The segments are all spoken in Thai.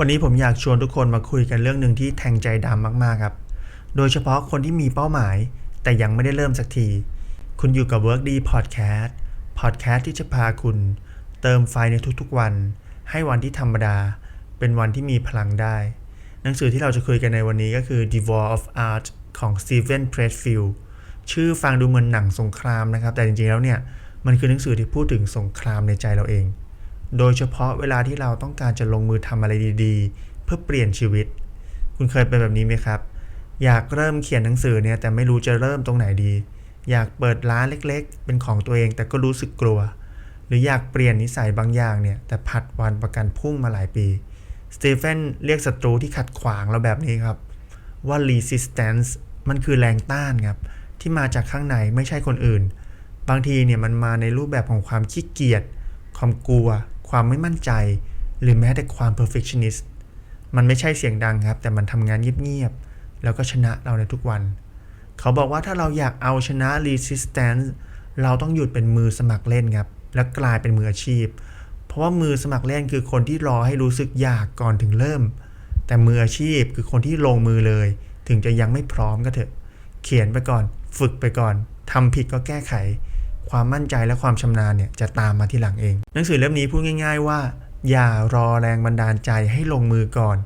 วันนี้ผมอยากชวนทุกคนมาคุยกันเรื่องหนึ่งที่แทงใจดำมากๆครับ โดยเฉพาะคนที่มีเป้าหมาย แต่ยังไม่ได้เริ่มสักที คุณอยู่กับ Work D Podcast Podcast ที่จะพาคุณ เติมไฟในทุกๆวัน ให้วันที่ธรรมดา เป็นวันที่มีพลังได้ หนังสือที่เราจะคุยกันในวันนี้ก็คือ The War of Art ของ Steven Pressfield ชื่อฟังดูเหมือนหนังสงครามนะครับ แต่จริงๆแล้วเนี่ย มันคือหนังสือที่พูดถึงสงครามในใจเราเอง โดยเฉพาะเวลาที่เราต้องการจะลงมือทำอะไรดีๆ เพื่อเปลี่ยนชีวิต คุณเคยเป็นแบบนี้ไหมครับ อยากเริ่มเขียนหนังสือเนี่ยแต่ไม่รู้จะเริ่มตรงไหนดี อยากเปิดร้านเล็กๆ เป็นของตัวเองแต่ก็รู้สึกกลัว หรืออยากเปลี่ยนนิสัยบางอย่างเนี่ยแต่ผัดวันประกันพรุ่งมาหลายปีสตีเฟนเรียกศัตรูที่ขัดขวางเราแบบนี้ครับ ว่า resistance มันคือแรงต้านครับ ที่มาจากข้างในไม่ใช่คนอื่น บางทีเนี่ยมันมาในรูปแบบของความขี้เกียจความกลัว ความไม่มั่นใจ หรือแม้แต่ความ perfectionist มันไม่ใช่เสียงดังครับ แต่มันทำงานเงียบๆ แล้วก็ชนะเราในทุกวัน เขาบอกว่าถ้าเราอยากเอาชนะ resistance เราต้องหยุดเป็นมือสมัครเล่นครับ และกลายเป็นมืออาชีพ เพราะว่ามือสมัครเล่นคือคนที่รอให้รู้สึกอยากก่อนถึงเริ่ม แต่มืออาชีพคือคนที่ลงมือเลย ถึงจะยังไม่พร้อมก็เถอะ เขียนไปก่อน ฝึกไปก่อนทำผิดก็แก้ไข ความมั่นใจและความชำนาญเนี่ยจะตามมาทีหลังเอง หนังสือเล่มนี้พูดง่าย ๆ ว่า อย่ารอแรงบันดาลใจให้ลงมือก่อน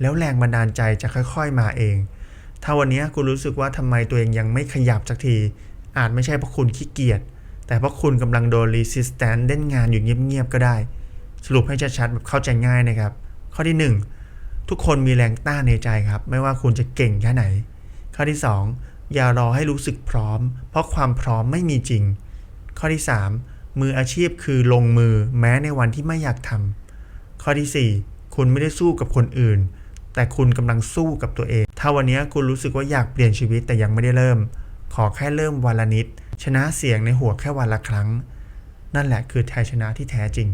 แล้วแรงบันดาลใจจะค่อย ๆมาเอง ถ้าวันนี้คุณรู้สึกว่าทำไมตัวเองยังไม่ขยับสักที อาจไม่ใช่เพราะคุณขี้เกียจแต่เพราะคุณกำลังโดน resistance เล่นงานอยู่เงียบๆก็ได้ สรุปให้ชัดๆแบบเข้าใจง่ายนะครับ ข้อที่ 1 ทุกคนมีแรงต้านในใจครับ ไม่ว่าคุณจะเก่งแค่ไหน ข้อที่ 2 อย่ารอให้รู้สึกพร้อม เพราะความพร้อมไม่มีจริง ข้อที่ 3 มืออาชีพคือลงมือแม้ในวันที่ไม่อยากทำข้อที่ 4 คุณไม่ได้สู้กับคนอื่น แต่คุณกำลังสู้กับตัวเอง ถ้าวันนี้คุณรู้สึกว่าอยากเปลี่ยนชีวิตแต่ยังไม่ได้เริ่ม ขอแค่เริ่มวันละนิด ชนะเสียงในหัวแค่วันละครั้ง นั่นแหละคือชัยชนะที่แท้จริง